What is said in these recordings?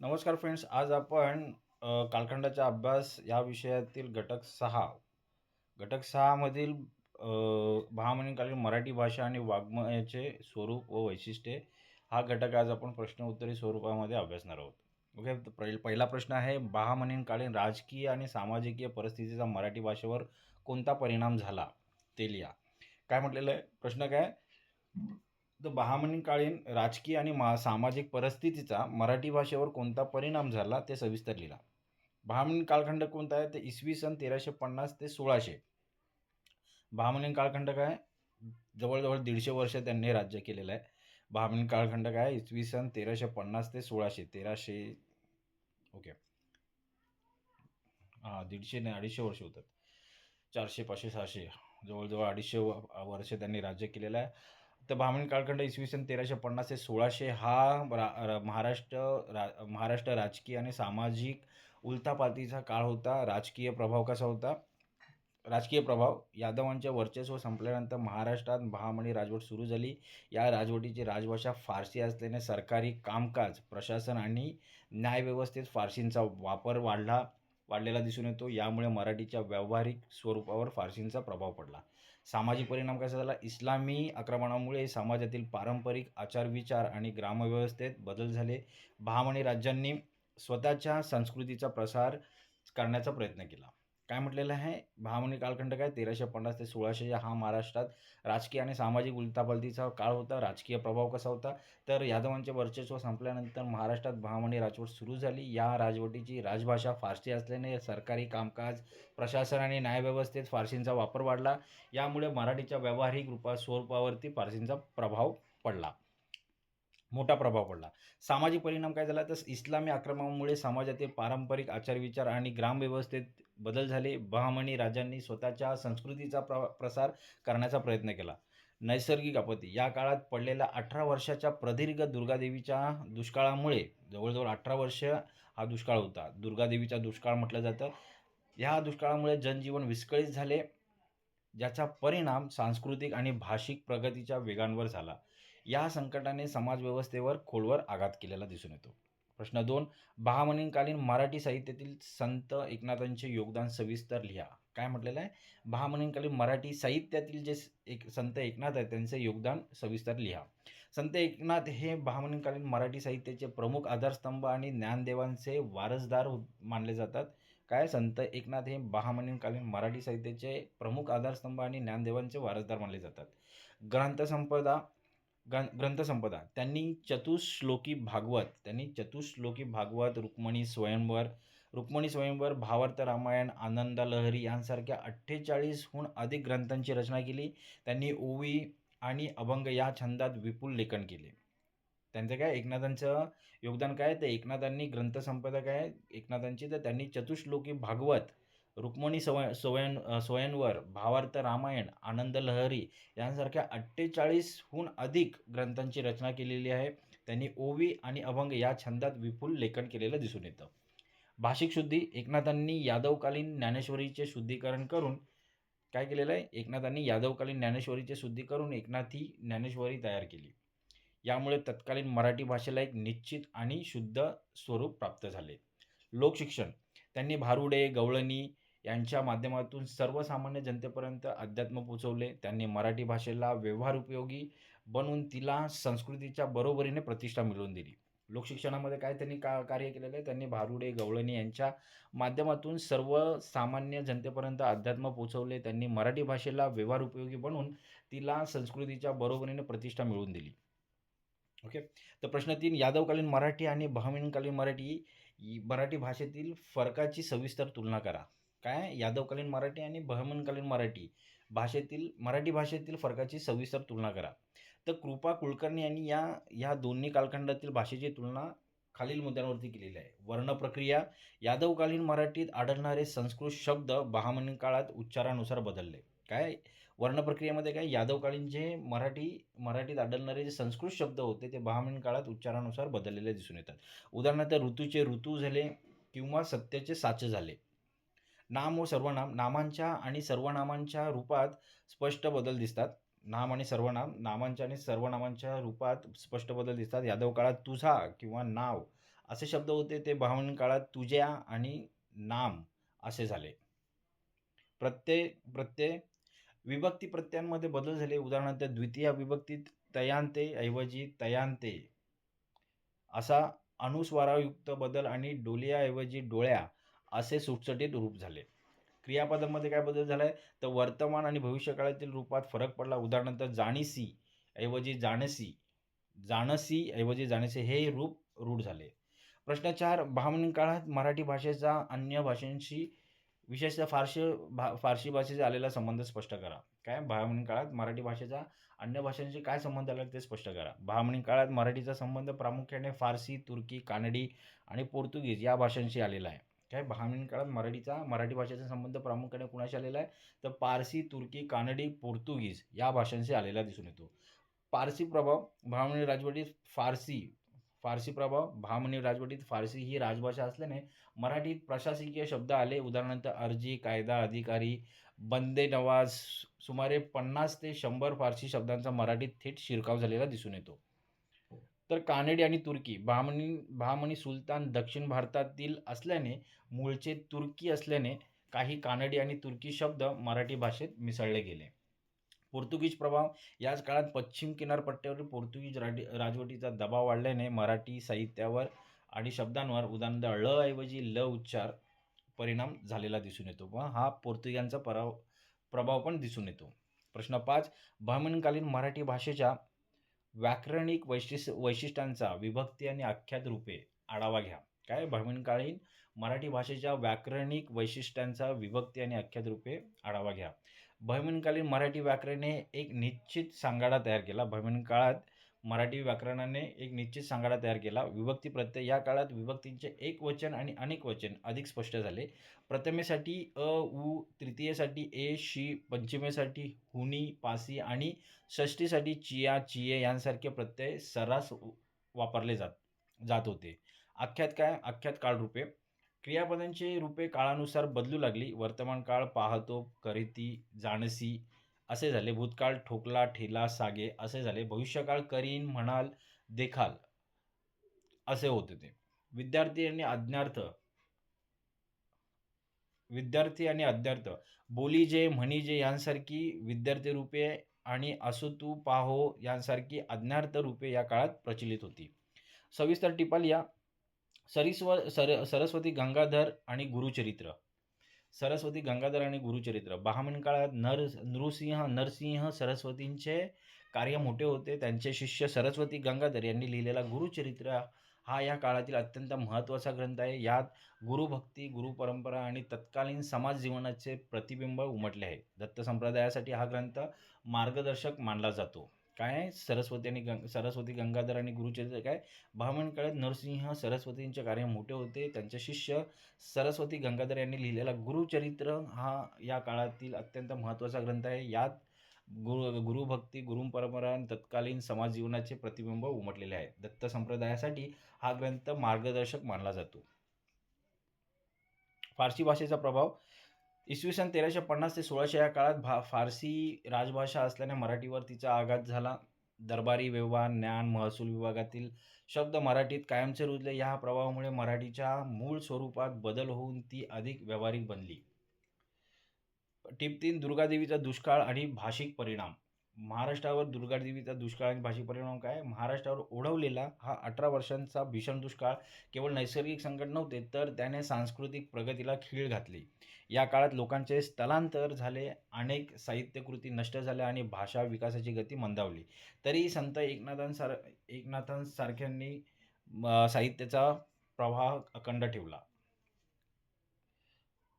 नमस्कार फ्रेंड्स आज आपण कालखंडाचा अभ्यास या विषयातील घटक सहा. घटक सहामधील अ, महामनीकालीन मराठी भाषा आणि वाङ्मयाचे स्वरूप व वैशिष्ट्ये हा घटक आज आपण प्रश्न उत्तरी स्वरूपामध्ये अभ्यासणार आहोत. ओके पहिला प्रश्न आहे महामनीकालीन राजकीय आणि सामाजिकीय परिस्थितीचा मराठी भाषेवर कोणता परिणाम झाला? ते लिहा. काय म्हटलेलं आहे? प्रश्न काय? द बहामनीकालीन राजकीय आणि मा सामाजिक परिस्थितीचा मराठी भाषेवर कोणता परिणाम झाला ते सविस्तर लिहिला बहामनी कालखंड कोणता आहे? ते इसवी सन तेराशे पन्नास ते सोळाशे. बहामनी कालखंड काय? जवळजवळ दीडशे वर्ष त्यांनी राज्य केलेलं आहे. बहामनी कालखंड काय? इसवी सन तेराशे पन्नास ते सोळाशे. तेराशे ओके. हां दीडशे नाही अडीचशे वर्ष होतात. चारशे पाचशे सहाशे. जवळजवळ अडीचशे वर्ष त्यांनी राज्य केलेलं आहे. तर भामणी कालखंड इसवी सन तेराशे पन्नास ते सोळाशे हा रा- महाराष्ट्र रा महाराष्ट्र राजकीय आणि सामाजिक उलथापालथीचा काळ होता. राजकीय प्रभाव कसा होता? राजकीय प्रभाव यादवांचे वर्चस्व संपल्यानंतर महाराष्ट्रात महामणी राजवट सुरू झाली. या राजवटीची राजभाषा फारसी असल्याने सरकारी कामकाज प्रशासन आणि न्यायव्यवस्थेत फारसींचा वापर वाढला वाढलेला दिसून येतो. यामुळे मराठीच्या व्यावहारिक स्वरूपावर फारसींचा प्रभाव पडला. सामाजिक परिणाम कसा झाला? इस्लामी आक्रमणामुळे समाजातील पारंपरिक आचारविचार आणि ग्रामव्यवस्थेत बदल झाले. बहामनी राज्यांनी स्वतःच्या संस्कृतीचा प्रसार करण्याचा प्रयत्न केला. काय म्हटलेलं आहे? बहामनी कालखंड काय? तेराशे पन्नास ते सोळाशे हा महाराष्ट्रात राजकीय आणि सामाजिक उलथापालथीचा काळ होता. राजकीय प्रभाव कसा होता? तर यादवांचे वर्चस्व संपल्यानंतर महाराष्ट्रात भामणी राजवट सुरू झाली. या राजवटीची राजभाषा फारसी असल्याने सरकारी कामकाज प्रशासन आणि न्यायव्यवस्थेत फारसींचा वापर वाढला. यामुळे मराठीच्या व्यावहारिक रूपा स्वरूपावरती फारसींचा प्रभाव पडला. मोठा प्रभाव पडला. सामाजिक परिणाम काय झाला? तर इस्लामी आक्रमणामुळे समाजातील पारंपरिक आचारविचार आणि ग्रामव्यवस्थेत बदल झाले. बहामणी राजांनी स्वतःच्या संस्कृतीचा प्र प्रसार करण्याचा प्रयत्न केला. नैसर्गिक आपत्ती. या काळात पडलेल्या अठरा वर्षाच्या प्रदीर्घ दुर्गादेवीच्या दुष्काळामुळे जवळजवळ अठरा वर्ष हा दुष्काळ होता. दुर्गादेवीचा दुष्काळ म्हटलं जातं. ह्या दुष्काळामुळे जनजीवन विस्कळीत झाले ज्याचा परिणाम सांस्कृतिक आणि भाषिक प्रगतीच्या वेगांवर झाला. या संकटाने समाजव्यवस्थेवर खोलवर आघात केलेला दिसून येतो. प्रश्न दोन बहामनीकालीन मराठी साहित्यातील संत एकनाथांचे योगदान सविस्तर लिहा. काय म्हटलेलं आहे? बहामनीकालीन मराठी साहित्यातील जे एक संत एकनाथ आहेत त्यांचे योगदान सविस्तर लिहा. संत एकनाथ हे बहामनीकालीन मराठी साहित्याचे प्रमुख आधारस्तंभ आणि ज्ञानदेवांचे वारसदार हो-, मानले जातात. काय? संत एकनाथ हे बहामनीकालीन मराठी साहित्याचे प्रमुख आधारस्तंभ आणि ज्ञानदेवांचे वारसदार मानले जातात. ग्रंथसंपदा ग्रं ग्रंथसंपदा. त्यांनी चतुश्लोकी भागवत त्यांनी चतुश्लोकी भागवत रुक्मणी स्वयंवर रुक्मणी स्वयंवर भावार्थ रामायण आनंद लहरी यांसारख्या अठ्ठेचाळीसहून अधिक ग्रंथांची रचना केली. त्यांनी ओवी आणि अभंग या छंदात विपुल लेखन केले. त्यांचं काय? एकनाथांचं योगदान काय? तर एकनाथांनी ग्रंथसंपदा काय? एकनाथांची तर त्यांनी चतुश्लोकी भागवत रुक्मणी सवय स्वयं स्वयंवर भावार्थ रामायण आनंद लहरी यांसारख्या अठ्ठेचाळीसहून अधिक ग्रंथांची रचना केलेली आहे. त्यांनी ओवी आणि अभंग या छंदात विपुल लेखन केलेलं दिसून येतं. भाषिक शुद्धी एकनाथांनी यादवकालीन ज्ञानेश्वरीचे शुद्धीकरण करून काय केलेलं आहे? एकनाथांनी यादवकालीन ज्ञानेश्वरीचे शुद्धी करून एकनाथी ज्ञानेश्वरी तयार केली. यामुळे तत्कालीन मराठी भाषेला एक निश्चित आणि शुद्ध स्वरूप प्राप्त झाले. लोकशिक्षण त्यांनी भारुडे गवळणी यांच्या माध्यमातून सर्वसामान्य जनतेपर्यंत अध्यात्म पोचवले. त्यांनी मराठी भाषेला व्यवहार उपयोगी बनवून तिला संस्कृतीच्या बरोबरीने प्रतिष्ठा मिळवून दिली. लोकशिक्षणामध्ये काय त्यांनी का कार्य केलेलं आहे? त्यांनी भारुडे गवळणी यांच्या माध्यमातून सर्वसामान्य जनतेपर्यंत अध्यात्म पोचवले. त्यांनी मराठी भाषेला व्यवहार उपयोगी बनवून तिला संस्कृतीच्या बरोबरीने प्रतिष्ठा मिळवून दिली. ओके? तर प्रश्न तीन यादवकालीन मराठी आणि बहमीनकालीन मराठी मराठी भाषेतील फरकाची सविस्तर तुलना करा. काय? यादवकालीन मराठी आणि बहमनकालीन मराठी भाषेतील मराठी भाषेतील फरकाची सविस्तर तुलना करा. तर कृपा कुलकर्णी यांनी या ह्या दोन्ही कालखंडातील भाषेची तुलना खालील मुद्द्यांवरती केलेली आहे. वर्णप्रक्रिया यादवकालीन मराठीत आढळणारे संस्कृत शब्द बहामनी काळात उच्चारानुसार बदलले. काय? वर्ण प्रक्रियेमध्ये काय? यादवकालीन जे मराठी मराठीत आढळणारे जे संस्कृत शब्द होते ते बहामनी काळात उच्चारानुसार बदललेले दिसून येतात. उदाहरणार्थ ऋतूचे ऋतू झाले किंवा सत्याचे साचे झाले. नाम व सर्वनाम नामांच्या आणि सर्वनामांच्या रूपात स्पष्ट बदल दिसतात. नाम आणि सर्वनाम नामांच्या आणि सर्वनामांच्या रूपात स्पष्ट बदल दिसतात. यादव काळात तुझा किंवा नाव असे शब्द होते ते भावन काळात तुझ्या आणि नाम असे झाले. प्रत्यय प्रत्यय विभक्ती प्रत्ययांमध्ये बदल झाले. उदाहरणार्थ द्वितीय विभक्तीत तयांते ऐवजी तयांते. असा अनुस्वारायुक्त बदल आणि डोलियाऐवजी डोळ्या असे सुटसटीत रूप झाले. क्रियापदामध्ये काय बदल झाला आहे तर वर्तमान आणि भविष्यकाळातील रूपात फरक पडला. उदाहरणार्थ जाणीसी ऐवजी जाणसी जाणसी ऐवजी जाणसी हे रूप रूढ झाले. प्रश्न चार बहामनी काळात मराठी भाषेचा अन्य भाषांशी विशेषतः फारशी भा फारशी भाषेचा आलेला संबंध स्पष्ट करा. काय? भामणी काळात मराठी भाषेचा अन्य भाषांशी काय संबंध आला ते स्पष्ट करा. बहामनी काळात मराठीचा संबंध प्रामुख्याने फारसी तुर्की कानडी आणि पोर्तुगीज या भाषांशी आलेला आहे. काय बहामनी काळात मराठीचा मराठी भाषेचा संबंध प्रामुख्याने कुणाशी आलेला आहे? तर पारसी तुर्की कानडी पोर्तुगीज या भाषांशी आलेला दिसून येतो. पारसी प्रभाव भामणी राजवटीत फारसी फारसी प्रभाव भामणी राजवटीत फारसी ही राजभाषा असल्याने मराठीत प्रशासकीय शब्द आले. उदाहरणार्थ अर्जी कायदा अधिकारी बंदे नवाज सुमारे पन्नास ते शंभर फारसी शब्दांचा मराठीत थेट शिरकाव झालेला दिसून येतो. तर कानडी आणि तुर्की बहामनी बहामनी सुलतान दक्षिण भारतातील असल्याने मूळचे तुर्की असल्याने काही कानडी आणि तुर्की शब्द मराठी भाषेत मिसळले गेले. पोर्तुगीज प्रभाव याच काळात पश्चिम किनारपट्ट्यावरील पोर्तुगीज राडी राजवटीचा दबाव वाढल्याने मराठी साहित्यावर आणि शब्दांवर उदाहरणार्थ ळ ऐवजी ल उच्चार परिणाम झालेला दिसून येतो व हा पोर्तुगीजांचा पराव प्रभाव पण दिसून येतो. प्रश्न पाच बहमनकालीन मराठी भाषेच्या व्याकरणिक वैशिष्ट्य वैशिष्ट्यांचा विभक्ती आणि आख्यात रूपे आढावा घ्या. काय? भ्रमणकालीन मराठी भाषेच्या व्याकरणिक वैशिष्ट्यांचा विभक्ती आणि आख्यात रूपे आढावा घ्या. बहिमनकालीन मराठी व्याकरणे एक निश्चित सांगाडा तयार केला. बहिमन काळात मराठी व्याकरणाने एक निश्चित सांगाडा तयार केला. विभक्ती प्रत्यय या काळात विभक्तींचे एक वचन आणि अनेक वचन अधिक स्पष्ट झाले. प्रथमेसाठी अ उ तृतीयेसाठी ए शी पंचमेसाठी हुनी पासी आणि षष्टीसाठी चिया चिये यांसारखे प्रत्यय सर्रास वापरले जात जात होते. आख्यात काय? आख्यात काळरूपे क्रियापदांची रूपे काळानुसार बदलू लागली. वर्तमान काळ पाहतो करीती जाणसी असे झाले. भूतकाळ ठोकला ठेला सागे असे झाले. भविष्यकाळ करीन म्हणाल देखाल असे होते ते. विद्यार्थी आणि अज्ञार्थ. विद्यार्थी आणि अज्ञार्थ. बोली जे म्हणी जे यांसारखी विद्यार्थी रूपे आणि असो तू पाहो यांसारखी अज्ञार्थ रूपे या काळात प्रचलित होती. सविस्तर टिपाल या. सरिस्व सर सरस्वती गंगाधर आणि गुरुचरित्र. सरस्वती गंगाधर आणि गुरुचरित्र. बहामन काळात नर नृसिंह नरसिंह सरस्वतींचे कार्य मोठे होते. त्यांचे शिष्य सरस्वती गंगाधर यांनी लिहिलेला गुरुचरित्र हा या काळातील अत्यंत महत्त्वाचा ग्रंथ आहे. यात गुरुभक्ती गुरुपरंपरा आणि तत्कालीन समाज जीवनाचे प्रतिबिंब उमटले आहे. दत्त संप्रदायासाठी हा ग्रंथ मार्गदर्शक मानला जातो. काय सरस्वती आणि गंग सरस्वती गंगाधर आणि गुरुचरित्र काय बहामन काळात नरसिंह सरस्वतींचे कार्य मोठे होते. त्यांचे शिष्य सरस्वती गंगाधर यांनी लिहिलेला गुरुचरित्र हा या काळातील अत्यंत महत्त्वाचा ग्रंथ आहे. यात गुरु गुरुभक्ती गुरुपरंपरा आणि तत्कालीन समाज जीवनाचे प्रतिबिंब उमटलेले आहे दत्त संप्रदायासाठी हा ग्रंथ मार्गदर्शक मानला जातो. फारसी भाषेचा प्रभाव इसवी सन तेराशे पन्नास ते सोळाशे या काळात भा फारसी राजभाषा असल्याने मराठीवर तिचा आघात झाला. दरबारी व्यवहार ज्ञान महसूल विभागातील शब्द मराठीत कायमचे रुजले. या प्रभावामुळे मराठीच्या मूळ स्वरूपात बदल होऊन ती अधिक व्यावहारिक बनली. टिप तीन दुर्गादेवीचा दुष्काळ आणि भाषिक परिणाम. महाराष्ट्रावर दुर्गादेवीचा दुष्काळ आणि भाषिक परिणाम काय? महाराष्ट्रावर ओढवलेला हा अठरा वर्षांचा भीषण दुष्काळ केवळ नैसर्गिक संकट नव्हते तर त्याने सांस्कृतिक प्रगतीला खीळ घातली. या काळात लोकांचे स्थलांतर झाले अनेक साहित्यकृती नष्ट झाल्या आणि भाषा विकासाची गती मंदावली. तरी संत एकनाथांसार एकनाथांसारख्यांनी म, साहित्याचा प्रवाह अखंड ठेवला.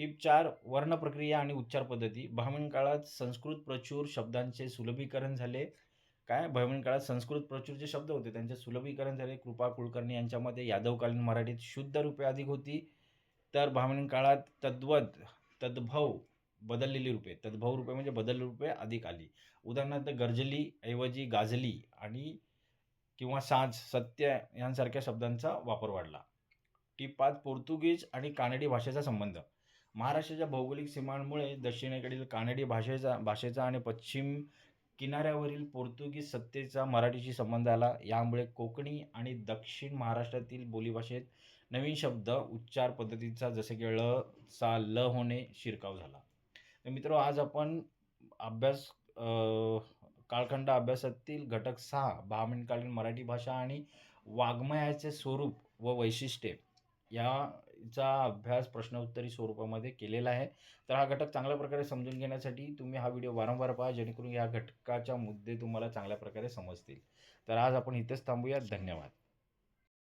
टिप चार वर्ण प्रक्रिया आणि उच्चार पद्धती. बहामन काळात संस्कृत प्रचूर शब्दांचे सुलभीकरण झाले. काय? बहामन काळात संस्कृत प्रचूर जे शब्द होते त्यांचे सुलभीकरण झाले. कृपा कुलकर्णी यांच्यामध्ये यादवकालीन मराठीत शुद्ध रूपे अधिक होती. तर बहामन काळात तद्वत तद्भव बदललेली रूपे. तद्भव रूपे म्हणजे बदललेली रूपे अधिक आली. उदाहरणार्थ गर्जली ऐवजी गाजली आणि किंवा साज सत्य यांसारख्या शब्दांचा वापर वाढला. टीप पाच पोर्तुगीज आणि कानडी भाषेचा संबंध. महाराष्ट्राच्या भौगोलिक सीमांमुळे दक्षिणेकडील कानडी भाषेचा भाषेचा आणि पश्चिम किनाऱ्यावरील पोर्तुगीज सत्तेचा मराठीशी संबंध आला. यामुळे कोकणी आणि दक्षिण महाराष्ट्रातील बोलीभाषेत नवीन शब्द उच्चार पद्धतीचा जसे की ळ चा ल होणे शिरकाव झाला. तर मित्र आज आपण अभ्यास कालखंड अभ्यासातील घटक सहा ब्राह्मणकालीन मराठी भाषा आणि वाङ्मयाचे स्वरूप व वैशिष्ट्ये या चा अभ्यास प्रश्नोत्तरी स्वरूपामध्ये केलेला आहे. तर हा घटक चांगल्या प्रकारे समजून घेण्यासाठी तुम्ही हा व्हिडिओ वारंवार पहा जेणेकरून या घटकाच्या मुद्दे तुम्हाला चांगल्या प्रकारे समजतील. तर आज आपण इथेच थांबूया धन्यवाद.